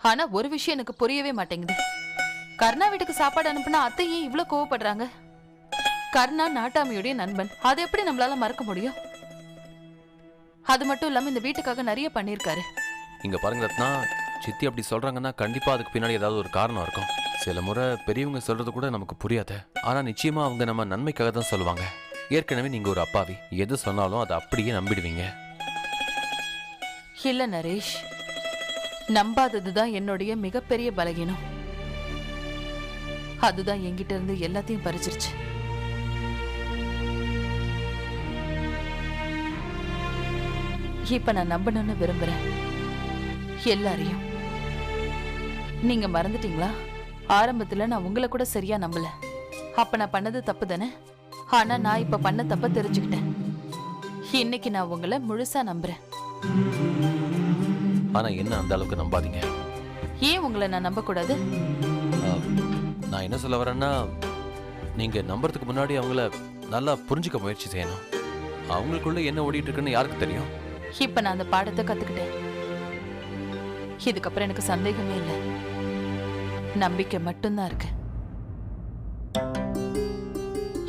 ஆனா ஒரு விஷயம் எனக்கு புரியவே மாட்டேங்குது. கர்ணா வீட்டுக்கு சாப்பாடு அனுப்புனா அத்தை ஏன் இவ்ளோ கோவப்படுறாங்க? கர்ணா நாட்டாமையுடைய நண்பன். அதை எப்படி நம்மளால மறக்க முடியும்? அது மட்டும் இல்லாம இந்த வீட்டுக்காக நிறைய பண்ணியிருக்காரு. இங்க பாருங்க ரத்னா சித்தி அப்படி சொல்றாங்கன்னா கண்டிப்பா அதுக்கு பின்னாடி ஏதாவது ஒரு காரணம் இருக்கும். சில முறை பெரியவங்க சொல்றது கூட நமக்கு புரியாது. ஆனா நிச்சயமா அவங்க நம்ம நன்மைக்காக தான் சொல்லுவாங்க. ஏற்கனவே நீங்க ஒரு அப்பாவி. எது சொன்னாலும் அதை அப்படியே நம்பிடுவீங்க. இல்ல நரேஷ். நம்பாததுதான் என்னுடைய மிகப்பெரிய பலகீனம். அதுதான் என்கிட்ட இருந்து எல்லாத்தையும் பறிச்சிருச்சு. இப்ப நான் நம்பணும்னு விரும்புறேன். எல்லாரையும். நீங்க மறந்துட்டீங்களா? ஆரம்பத்துல நான் உங்களை கூட சரியா நம்பல. அப்ப நான் பண்ணது தப்பு தானே? ஆனா நான் இப்ப பண்ண தப்ப தெரிஞ்சுக்கிட்டேன். இன்னைக்கு நான் உங்களை முழுசா நம்புறேன். ஆனா என்ன அந்த அளவுக்கு நம்பாதீங்க. ஏன் உங்களை நான் நம்பக்கூடாது? நான் என்ன சொல்ல வரேன்னா நீங்க நம்புறதுக்கு முன்னாடி அவங்கள நல்லா புரிஞ்சுக்க முயற்சி செய்யணும். அவங்களுக்குள்ள என்ன ஓடிட்டு இருக்குன்னு யாருக்கு தெரியும்? இப்ப நான் அந்த பாடத்தை கத்துக்கிட்டேன். இதுக்கப்புறம் எனக்கு சந்தேகமே இல்லை. நம்பிக்கை மட்டும்தான் இருக்கு.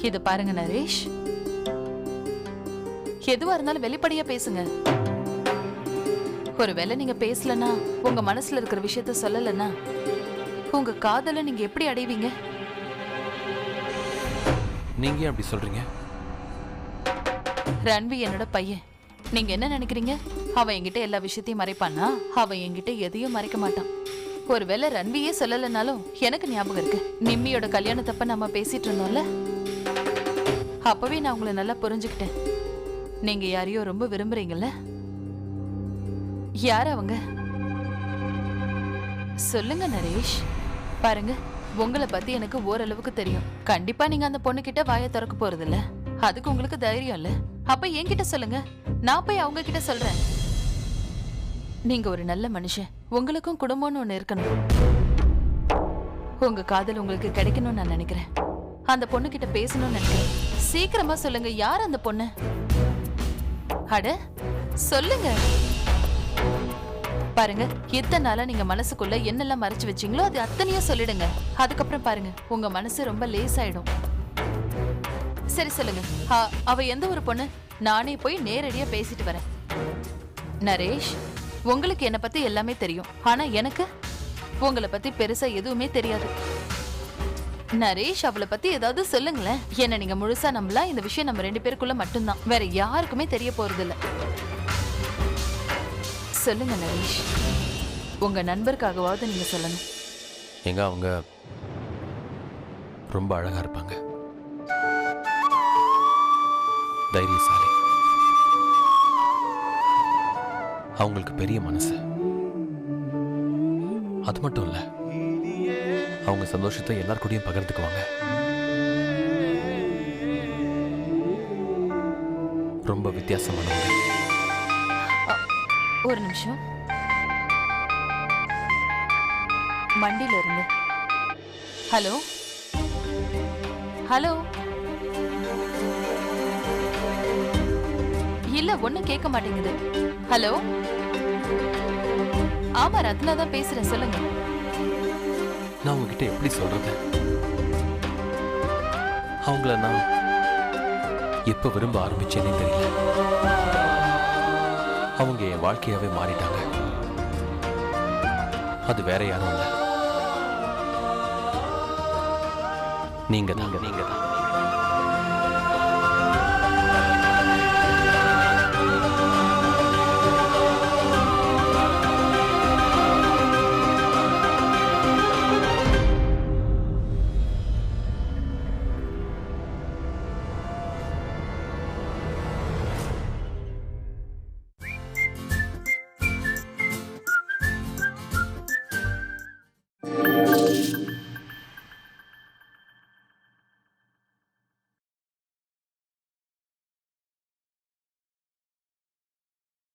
இது பாருங்க நரேஷ். எதுவா இருந்தாலும் வெளிப்படையா பேசுங்க. ஒருவேளை நீங்க பேசலனா உங்க மனசுல இருக்கிற விஷயத்த சொல்லலனா உங்க காதலை நீங்க எப்படி அடைவீங்க? நீங்க அப்படி சொல்றீங்க? ரன்வி என்னோட பையன். நீங்க என்ன நினைக்கிறீங்க? அவன் என்கிட்ட எல்லா விஷயத்தையும் மறைப்பானா? அவன் என்கிட்ட எதையும் மறைக்க மாட்டான். ஒருவேளை ரன்வியே சொல்லலைனாலும் எனக்கு ஞாபகம் இருக்கு. நிம்மியோட கல்யாணத்தப்ப நம்ம பேசிட்டு இருந்தோம்ல? அப்பவே நான் உங்களை நல்லா புரிஞ்சுக்கிட்டேன். நீங்க யாரையோ ரொம்ப விரும்புறீங்கல்ல? யார் அவங்க? சொல்லுங்க நரேஷ். பாருங்க உங்களை பத்தி எனக்கு ஓரளவுக்கு தெரியும். கண்டிப்பா நீங்க அந்த பொண்ணு கிட்ட வாயை திறக்க போறது இல்ல அதுக்கு உங்களுக்கு தைரியம் இல்ல. அப்ப என்கிட்ட சொல்லுங்க. நான் போய் அவங்க கிட்ட சொல்றேன். நீங்க ஒரு நல்ல மனுஷன். உங்களுக்கும் குடும்பம்னு ஒண்ணு இருக்கணும். உங்க காதல் உங்களுக்கு கிடைக்கணும்னு நான் நினைக்கிறேன். அந்த பொண்ணு கிட்ட பேசணும்னு நினைக்கிறேன். சீக்கிரமா சொல்லுங்க யார் அந்த பொண்ணு? அட சொல்லுங்க. பாருங்க இத்தனை நாளா நீங்க மனசுக்குள்ள என்னெல்லாம் மறைச்சு வச்சீங்களோ அது அத்தனையும் சொல்லிடுங்க. அதுக்கப்புறம் பாருங்க உங்க மனசு ரொம்ப லேசாயிடும். சரி சொல்லுங்க. அவ எந்த ஒரு பொண்ணு? நானே போய் நேரடியா பேசிட்டு வரேன். நரேஷ் உங்களுக்கு என்னை பத்தி எல்லாமே தெரியும். ஆனா எனக்கு? உங்களை பத்தி பெருசா எதுவுமே தெரியாது. நரேஷ் அவளை பத்தி ஏதாவது சொல்லுங்களேன். என்ன நீங்க முழுசா நம்பலாம் இந்த விஷயம் நம்ம ரெண்டு பேருக்குள்ள மட்டும்தான். வேற யாருக்குமே தெரிய போறது இல்லை சொல்லுங்க நரேஷ். உங்க நண்பருக்காகவாவது நீங்க சொல்லணும். எங்க அவங்க ரொம்ப அழகா இருப்பாங்க. தைரியசாலி. அவங்களுக்கு பெரிய மனசு. அது மட்டும் இல்ல அவங்க சந்தோஷத்தை எல்லார் கூடயும் பகிர்ந்துக்குவாங்க. ரொம்ப வித்தியாசமானவங்க. ஒரு நிமிஷம். மண்டியில இருந்து ஹலோ? ஹலோ? இல்ல ஒண்ணும் கேட்க மாட்டேங்குது. ஹலோ? ஆமா ரத்னா தான் பேசுறேன் சொல்லுங்க. நான் உங்ககிட்ட எப்படி சொல்றது? அவங்கள நான் எப்ப விரும்ப ஆரம்பிச்சேனே தெரியல. அவங்க என் வாழ்க்கையாவே மாறிட்டாங்க. அது வேற யாரும் இல்லை. நீங்க தான் நீங்க தான்